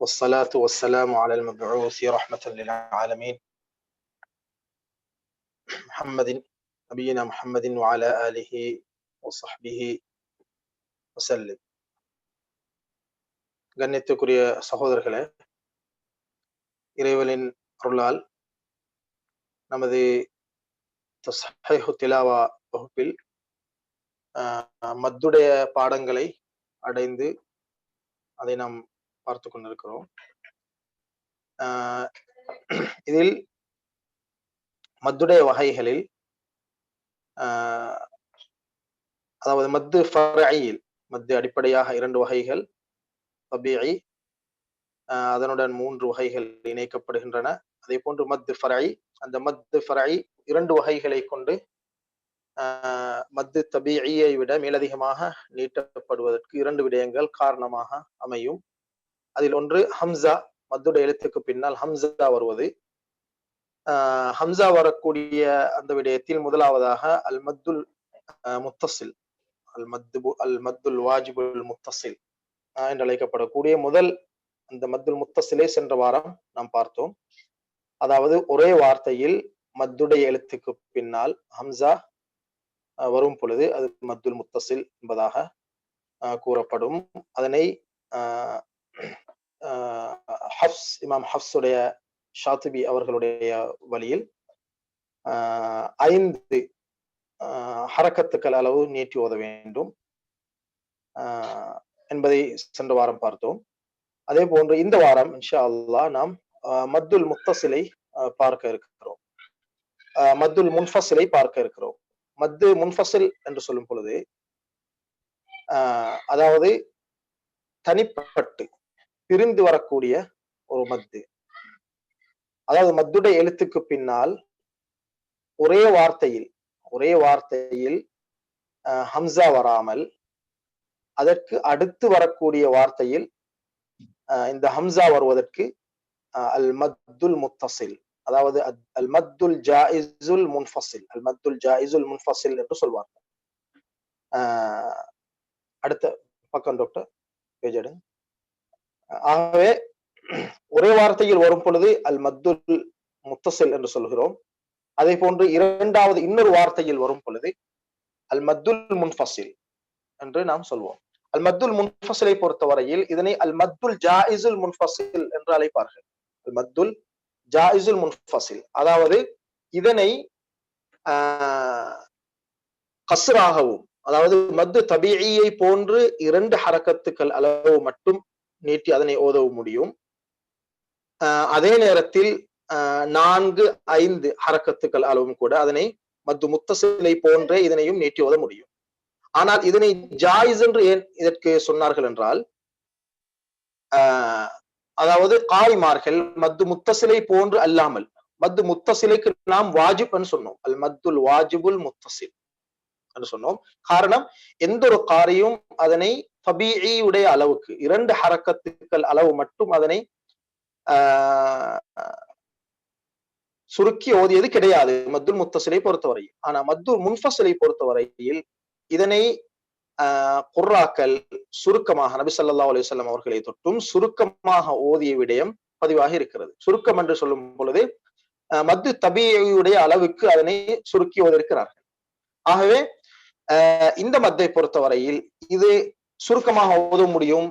والصلاة والسلام على المبعوث رحمة للعالمين محمد نبينا محمد وعلى آله وصحبه وسلم கண்ணியத்துக்குரிய சகோதரர்களே இறைவனின் அருளால் நமது தஸ்ஹீஹு திலாவா வகுப்பில் ஆஹ், மத்துடைய பாடங்களை அடைந்து அதை நாம் பார்த்து கொண்டிருக்கிறோம் இதில் மத்துடைய வகைகளில் அதாவது மத்து ஃபரையில் மத்து அடிப்படையாக இரண்டு வகைகள் தபீஇ அதனுடன் மூன்று வகைகள் இணைக்கப்படுகின்றன. அதே போன்று மத்து ஃபரை அந்த மத்து ஃபரை இரண்டு வகைகளை கொண்டு மத்து தபிஐயை விட மேலதிகமாக நீட்டப்படுவதற்கு இரண்டு விடயங்கள் காரணமாக அமையும். அதில் ஒன்று ஹம்சா மத்துட எழுத்துக்கு பின்னால் ஹம்சா வருவது. ஆஹ், ஹம்சா வரக்கூடிய அந்த விடயத்தில் முதலாவதாக அல் மத்துல் முத்தசில் அல் மத்து அல் மத்துல் வாஜிபுல் முத்தசில் என்று அழைக்கப்படக்கூடிய முதல் அந்த மத்துல் முத்தசிலே சென்ற வாரம் நாம் பார்த்தோம். அதாவது ஒரே வார்த்தையில் மத்துடைய எழுத்துக்கு பின்னால் ஹம்சா வரும் பொழுது அது மத்துல் முத்தசில் என்பதாக ஆஹ், கூறப்படும். அதனை ஆஹ், ஹப்ஸ் இமாம் ஹப்ஸுடைய ஷாத்துபி அவர்களுடைய வழியில் ஆஹ், ஐந்து ஆஹ், ஹரக்கத்துக்கள் அளவு நீட்டி ஓத வேண்டும் ஆஹ், என்பதை சென்ற வாரம் பார்த்தோம். அதே போன்று இந்த வாரம் இன்ஷா அல்லாஹ் நாம் மத்துல் முத்தசிலை பார்க்க இருக்கிறோம். மத்துல் முன்ஃபசிலை பார்க்க இருக்கிறோம். மத்து முன்ஃபசில் என்று சொல்லும் பொழுது ஆஹ், அதாவது தனிப்பட்டு பிரிந்து வரக்கூடிய ஒரு மத்து. அதாவது மத்துடைய எழுத்துக்கு பின்னால் ஒரே வார்த்தையில் ஒரே வார்த்தையில் ஹம்சா வராமல் அதற்கு அடுத்து வரக்கூடிய வார்த்தையில் இந்த ஹம்சா வருவதற்கு அல் மத்துல் முத்தசில் அதாவது அத்- அல் மத்துல் ஜாயிசுல் முன்ஃபசில் அல் மத்துல் ஜாயிசுல் முன்ஃபசில் என்று சொல்வார்கள். ஆஹ், அடுத்த பக்கம் டாக்டர் பேஜ் எடுங்க. ஆகவே ஒரே வார்த்தையில் வரும் பொழுது அல் மத்துல் முத்தசில் என்று சொல்கிறோம். அதே போன்று இரண்டாவது இன்னொரு வார்த்தையில் வரும் பொழுது அல் மத்துல் முன்ஃபசில் என்று நாம் சொல்வோம். அல் மத்துல் முன்ஃபசிலை பொறுத்தவரையில் இதனை அல் மத்துல் ஜாயிசுல் முன்ஃபசில் என்று அழைப்பார்கள். அல் மத்துல் ஜாயிசுல் முன்ஃபசில் அதாவது இதனை கசராகவும் அதாவது மத்து தபியை போன்று இரண்டு ஹரக்கத்துக்கள் அளவு மட்டும் நீட்டி அதனை ஓதவ முடியும். அதே நேரத்தில் நான்கு ஐந்து ஹரக்கத்துக்கள் அளவும் கூட அதனை மத்து முத்தசிலை போன்றே இதனையும் நீட்டி ஓத முடியும். ஆனால் இதனை ஜாயிஸ் என்று ஏன் இதற்கு சொன்னார்கள் என்றால் அதாவது காய்மார்கள் மத்து முத்தசிலை போன்று அல்லாமல் மத்து முத்தசிலைக்கு நாம் வாஜிப் என்று சொன்னோம். அல் மத்துல் வாஜிபுல் முத்தசில் என்று சொன்னோம். காரணம் எந்த ஒரு காரியும் அதனை தபீஉடைய அளவுக்கு இரண்டு ஹரக்கத்துக்கள் அளவு மட்டும் அதனை சுருக்கி ஓதியது கிடையாது மத்துல் முத்தசிலை பொறுத்தவரையில். ஆனா மத்துல் முன்ஃபசிலை பொறுத்தவரையில் இதனை ஆஹ், குர்ராக்கள் சுருக்கமாக நபி சல்லா அலைஹி அவர்களை தொட்டும் சுருக்கமாக ஓதிய விடயம் பதிவாக இருக்கிறது. சுருக்கம் என்று சொல்லும் பொழுது ஆஹ், மத்து தபியுடைய அளவுக்கு அதனை சுருக்கி ஓதிருக்கிறார்கள் ஆகவே ஆஹ், இந்த மத்தை பொறுத்தவரையில் இது சுருக்கமாக ஓத முடியும்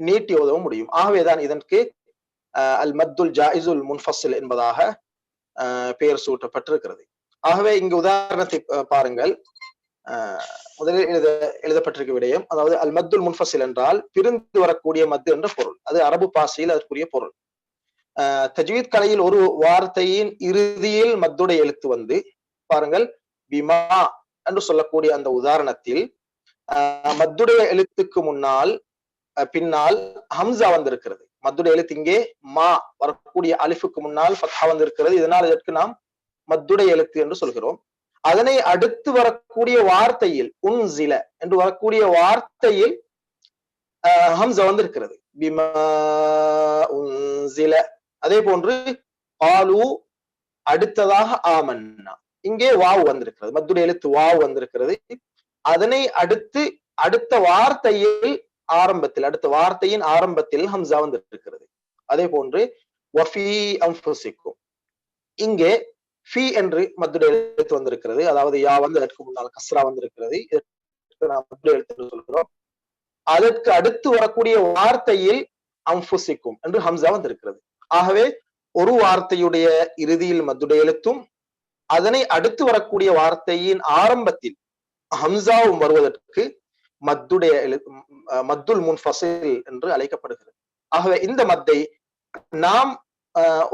நீட்டி ஓதவும் முடியும். ஆகவேதான் இதற்கு அல் மத்துல் ஜாயிசுல் முன்ஃபசில் என்பதாக ஆஹ், பெயர் சூட்டப்பட்டிருக்கிறது. ஆகவே இங்கு உதாரணத்தை பாருங்கள். ஆஹ், முதலில் எழுத எழுதப்பட்டிருக்க விடயம் அதாவது அல் மத்துல் முன்ஃபசில் என்றால் பிரிந்து வரக்கூடிய மத்து என்ற பொருள். அது அரபு பாசையில் அதற்குரிய பொருள். ஆஹ், தஜ்வீத் கலையில் ஒரு வார்த்தையின் இறுதியில் மத்துடைய எழுத்து வந்து பாருங்கள் பிமா என்று சொல்லக்கூடிய அந்த உதாரணத்தில் மத்துடைய எழுத்துக்கு முன்னால் பின்னால் ஹம்சா வந்திருக்கிறது. மத்துடைய எழுத்து இங்கே மா வரக்கூடிய அலிஃபுக்கு முன்னால் ஃபத்ஹா வந்திருக்கிறது. இதனால் இதற்கு நாம் மத்துடைய எழுத்து என்று சொல்கிறோம். அதனை அடுத்து வரக்கூடிய வார்த்தையில் உன் சில என்று வரக்கூடிய வார்த்தையில் ஆஹ், ஹம்சா வந்திருக்கிறது. பிமா உன்சில. அதே போன்று ஆலு அடுத்ததாக ஆமன்னா. இங்கே வாவ் வந்திருக்கிறது. மத்துடைய எழுத்து வாவ் வந்திருக்கிறது. அதனை அடுத்து அடுத்த வார்த்தையில் ஆரம்பத்தில் அடுத்த வார்த்தையின் ஆரம்பத்தில் ஹம்சா வந்திருக்கிறது. அதே போன்று வஃபி அம்புசிக்கும் இங்கே ஃபி என்று மத்துடைய எழுத்து வந்திருக்கிறது. அதாவது யா வந்து அதற்கு முன்னால் கஸ்ரா வந்திருக்கிறது. இதற்கு நாம் எழுத்து சொல்கிறோம். அதற்கு அடுத்து வரக்கூடிய வார்த்தையில் அம்புசிக்கும் என்று ஹம்சா வந்திருக்கிறது. ஆகவே ஒரு வார்த்தையுடைய இறுதியில் மத்துடைய எழுத்தும் அதனை அடுத்து வரக்கூடிய வார்த்தையின் ஆரம்பத்தில் ஹம்சாவும் வருவதற்கு மத்துடைய மத்துல் மத்துல் முன்ஃபசில் என்று அழைக்கப்படுகிறது. ஆகவே இந்த மத்தை நாம்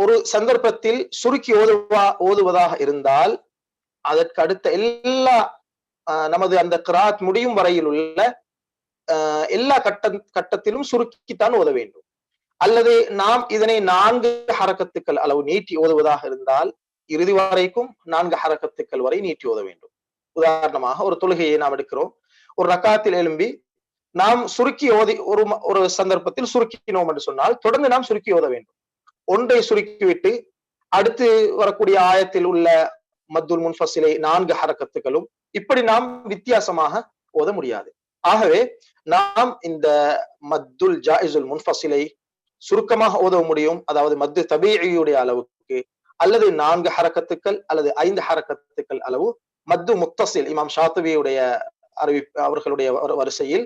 ஒரு சந்தர்ப்பத்தில் சுருக்கி ஓதுவா ஓதுவதாக இருந்தால் அதற்கு அடுத்த எல்லா நமது அந்த கிராத் முடியும் வரையில் உள்ள எல்லா கட்ட கட்டத்திலும் சுருக்கித்தான் ஓத வேண்டும். அல்லது நாம் இதனை நான்கு ஹரக்கத்துக்கள் அளவு நீட்டி ஓதுவதாக இருந்தால் இறுதி வரைக்கும் நான்கு ஹரக்கத்துக்கள் வரை நீட்டி ஓத வேண்டும். உதாரணமாக ஒரு தொழுகையை நாம் எடுக்கிறோம். ஒரு ரக்காத்தில் எழும்பி நாம் சுருக்கி ஓதி ஒரு ஒரு சந்தர்ப்பத்தில் சுருக்கினோம் என்று சொன்னால் தொடர்ந்து நாம் சுருக்கி ஓத வேண்டும். ஒன்றை சுருக்கிவிட்டு அடுத்து வரக்கூடிய ஆயத்தில் உள்ள மத்துல் முன்ஃபசிலை நான்கு ஹரக்கத்துகளும் இப்படி நாம் வித்தியாசமாக ஓத முடியாது. ஆகவே நாம் இந்த மத்துல் ஜாயிசுல் முன்ஃபசிலை சுருக்கமாக ஓத முடியும். அதாவது மத்து தபியுடைய அளவுக்கு அல்லது நான்கு ஹரக்கத்துக்கள் அல்லது ஐந்து ஹரக்கத்துக்கள் அளவு மத்து முக்தசில் இமாம் ஷாத்துவியுடைய அறிவி அவர்களுடைய வரிசையில்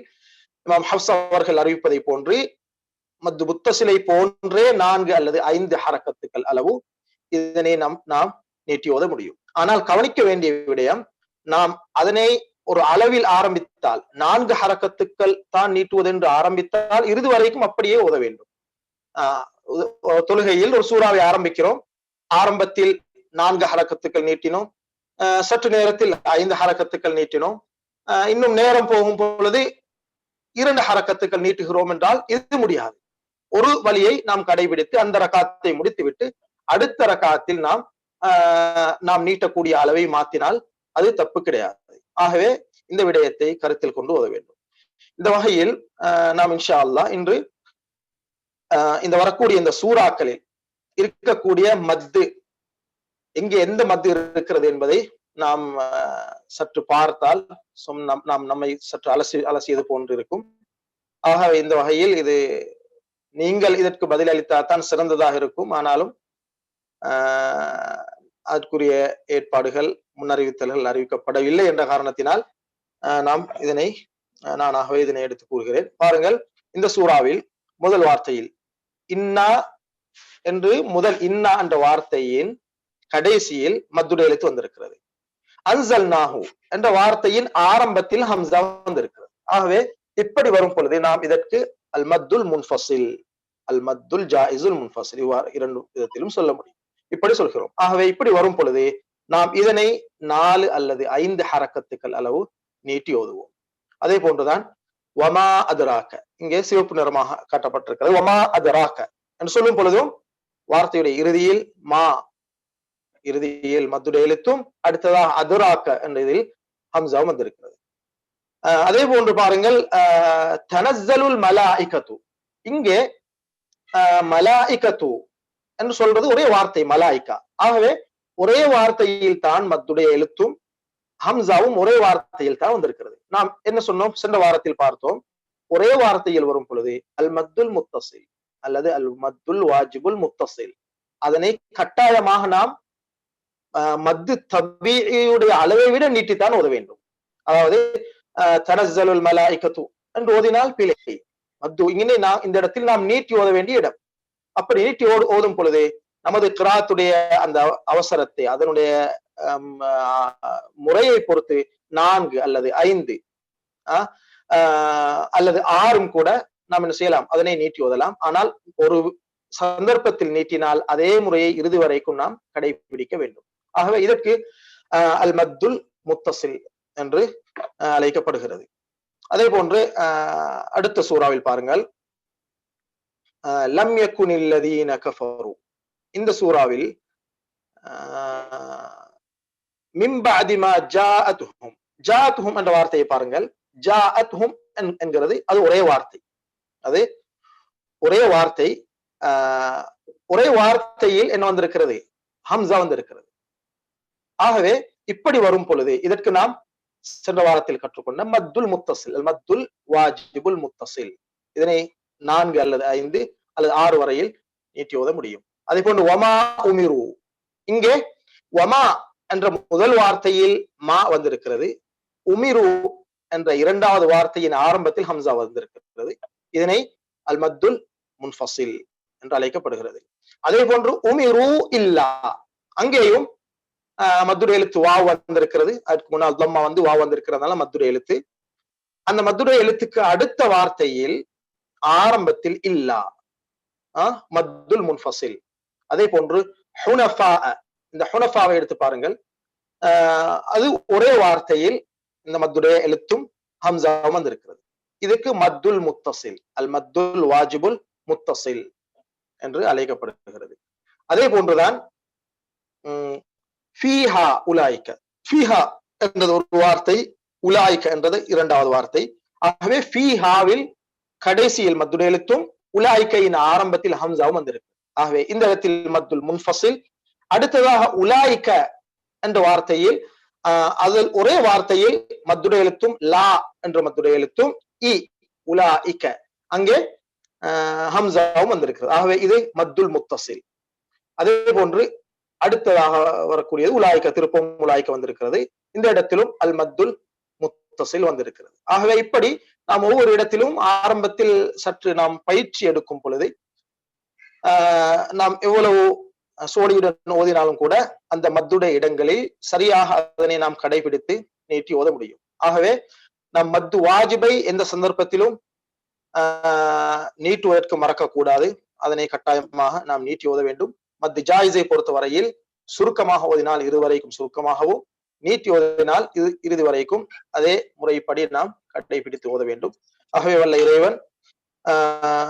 இமாம் ஹப்ஸ் அவர்கள் அறிவிப்பதை போன்று மத்து முத்தசிலை போன்றே நான்கு அல்லது ஐந்து ஹரக்கத்துக்கள் அளவு இதனை நாம் நாம் நீட்டி ஓத முடியும். ஆனால் கவனிக்க வேண்டிய விடயம் நாம் அதனை ஒரு அளவில் ஆரம்பித்தால் நான்கு ஹரக்கத்துக்கள் தான் நீட்டுவது என்று ஆரம்பித்தால் இறுதி வரைக்கும் அப்படியே ஓத வேண்டும். ஆஹ் தொழுகையில் ஒரு சூறாவை ஆரம்பிக்கிறோம். ஆரம்பத்தில் நான்கு ஹரக்கத்துக்கள் நீட்டினோம். சற்று நேரத்தில் ஐந்து ஹரக்கத்துக்கள் நீட்டினோம். இன்னும் நேரம் போகும் பொழுது இரண்டு ஹரக்கத்துக்கள் நீட்டுகிறோம் என்றால் இது முடியாது. ஒரு வழியை நாம் கடைபிடித்து அந்த ரகத்தை முடித்துவிட்டு அடுத்த ரகத்தில் நாம் நாம் நீட்டக்கூடிய அளவை மாத்தினால் அது தப்பு கிடையாது. ஆகவே இந்த விடயத்தை கருத்தில் கொண்டு உதவ வேண்டும். இந்த வகையில் நாம் இன்ஷா அல்லா இன்று இந்த வரக்கூடிய இந்த சூறாக்களில் இருக்கக்கூடிய மத்து எங்கே எந்த மத்து இருக்கிறது என்பதை நாம் சற்று பார்த்தால் நாம் நம்மை சற்று அலசி அலசியது போன்று இருக்கும் ஆகவே இந்த வகையில் இது நீங்கள் இதற்கு பதிலளித்தால்தான் சிறந்ததாக இருக்கும். ஆனாலும் அதற்குரிய ஏற்பாடுகள் முன்னறிவித்தல்கள் அறிவிக்கப்படவில்லை என்ற காரணத்தினால் நாம் இதனை நானாகவே இதனை எடுத்து கூறுகிறேன். பாருங்கள் இந்த சூறாவில் முதல் வார்த்தையில் இன்னா என்று முதல் இன்னா என்ற வார்த்தையின் கடைசியில் மத்துடைய எழுத்து வந்திருக்கிறது. அன்சல் நாஹு என்ற வார்த்தையின் ஆரம்பத்தில் ஹம்சா வந்திருக்கிறது. ஆகவே இப்படி வரும் பொழுது நாம் இதற்கு அல் மத்துல் முன்ஃபசில் அல் மத்துல் ஜாயிசுல் முன்ஃபசில் இவ்வாறு இரண்டு விதத்திலும் சொல்ல முடியும். இப்படி சொல்கிறோம். ஆகவே இப்படி வரும் பொழுது நாம் இதனை நாலு அல்லது ஐந்து ஹரக்கத்துக்கள் அளவு நீட்டி ஓதுவோம். அதே போன்றுதான் வமா அதுராக்க இங்கே சிவப்பு நிறமாக காட்டப்பட்டிருக்கிறது. வமா அதுராக்க என்று சொல்லும் பொழுதும் வார்த்தையுடைய இறுதியில் மா இறுதியில் மத்துடைய எழுத்தும் அடுத்ததாக அதுராக்க என்ற இதில் ஹம்சாவும் வந்திருக்கிறது. அதே போன்று பாருங்கள் தனசலுல் மலாய்கத்து. இங்கே மலாய்கத்து என்று சொல்றது ஒரே வார்த்தை மலாய்கா. ஆகவே ஒரே வார்த்தையில் தான் மத்துடைய எழுத்தும் ஹம்சாவும் ஒரே வார்த்தையில் தான் வந்திருக்கிறது. நாம் என்ன சொன்னோம்? சென்ற வாரத்தில் பார்த்தோம். ஒரே வார்த்தையில் வரும் பொழுது அல் மத்துல் முத்தசில் அல்லது அல் மத்துல் வாஜிபுல் முத்தசில் அதனை கட்டாயமாக நாம் மத்து தபியுடைய அளவை விட நீட்டித்தான் ஓத வேண்டும். அதாவது தனசலுல் மலாய்கத்து என்று ஓதினால் பிழை. மத்து இங்கே நாம் இந்த இடத்தில் நாம் நீட்டி ஓத வேண்டிய இடம். அப்படி நீட்டி ஓடு ஓதும் பொழுது நமது கிராத்துடைய அந்த அவசரத்தை அதனுடைய முறையை பொறுத்து நான்கு அல்லது ஐந்து அல்லது ஆறும் கூட நாம் என்ன செய்யலாம்? அதனை நீட்டி ஓதலாம். ஆனால் ஒரு சந்தர்ப்பத்தில் நீட்டினால் அதே முறையை இறுதி வரைக்கும் நாம் கடைபிடிக்க வேண்டும். ஆகவே இதற்கு அல் மத்துல் முத்தசில் என்று அழைக்கப்படுகிறது. அதே போன்று அடுத்த சூறாவில் பாருங்கள். லம் யக்குனில்லதீன கஃபரு. இந்த சூறாவில் மிம்பஅதிமா ஜாஅத்துஹும் ஜாஅத்துஹும் என்ற வார்த்தையை பாருங்கள். ஜாஅத்துஹும் என்கிறது அது ஒரே வார்த்தை. அது ஒரே வார்த்தை ஒரே வார்த்தையில் என்ன வந்திருக்கிறது? ஹம்சா வந்திருக்கிறது. ஆகவே இப்படி வரும் பொழுது இதற்கு நாம் சென்ற வாரத்தில் கற்றுக்கொண்ட மத்துல் முத்தசில் மத்துல் வாஜிபுல் முத்தசில். இதனை நான்கு அல்லது ஐந்து அல்லது ஆறு வரையில் நீட்டி ஓத முடியும். அதே போன்று ஒமா உமிரு. இங்கே ஒமா என்ற முதல் வார்த்தையில் மா வந்திருக்கிறது. உமிரு என்ற இரண்டாவது வார்த்தையின் ஆரம்பத்தில் ஹம்சா வந்திருக்கிறது. இதனை அல் மத்துல் முன்ஃபசில் என்று அழைக்கப்படுகிறது. அதே போன்று உமிரு இல்லா. அங்கேயும் மதுரை எழுத்து வா வந்திருக்கிறது. அதுக்கு முன்னால் தம்மா வந்து வா வந்திருக்கிறதுனால மதுரை எழுத்து. அந்த மதுரை எழுத்துக்கு அடுத்த வார்த்தையில் ஆரம்பத்தில் இல்லா மத்துல் முன்ஃபசில் அதே போன்று ஹுனஃபா இந்த ஹுனஃபாவை எடுத்து பாருங்கள். அது ஒரே வார்த்தையில் இந்த மத்துடைய எழுத்தும் ஹம்சாவும் வந்திருக்கிறது. இதுக்கு மத்துல் முத்தசில் அல் மத்துல் வாஜிபுல் முத்தசில் என்று அழைக்கப்படுகிறது. அதே போன்றுதான் ஃபீஹா உலாய்க்க. ஃபீஹா என்றது ஒரு வார்த்தை உலாய்க்க என்றது இரண்டாவது வார்த்தை. ஆகவே ஃபீஹாவில் கடைசியில் மத்துடைய எழுத்தும் உலாய்க்கையின் ஆரம்பத்தில் ஹம்சாவும் வந்திருக்கு. ஆகவே இந்த இடத்தில் மத்துல் முன்ஃபசில் அடுத்ததாக உலாய்க்க என்ற வார்த்தையில் அதில் ஒரே வார்த்தையில் மத்துடைய எழுத்தும் லா என்ற மத்துடைய எழுத்தும் இ உலா இக்க அங்கே ஹம்சாவும் வந்திருக்கிறது. ஆகவே இது மத்துல் முத்தசில் அதே போன்று அடுத்ததாக வரக்கூடியது உலாய்க்க திருப்பம் உலாய்க்க வந்திருக்கிறது. இந்த இடத்திலும் அல் மத்துல் முத்தசில் வந்திருக்கிறது. ஆகவே இப்படி நாம் ஒவ்வொரு இடத்திலும் ஆரம்பத்தில் சற்று நாம் பயிற்சி எடுக்கும் பொழுது நாம் எவ்வளவு சோடியுடன் ஓதினாலும் கூட அந்த மத்துடைய இடங்களில் சரியாக அதனை நாம் கடைபிடித்து நீட்டி ஓத முடியும். ஆகவே நம் மத்து வாஜிபை எந்த சந்தர்ப்பத்திலும் நீட்டுவதற்கு மறக்கக்கூடாது. அதனை கட்டாயமாக நாம் நீட்டி ஓத வேண்டும். மத் ஜாயிஸை பொறுத்த வரையில் சுருக்கமாக ஓதினால் இருவரைக்கும் சுருக்கமாகவும் நீட்டி ஓதினால் இது இறுதி வரைக்கும் அதே முறைப்படி நாம் கடைபிடித்து ஓத வேண்டும். ஆகவே வல்ல இறைவன் ஆஹ்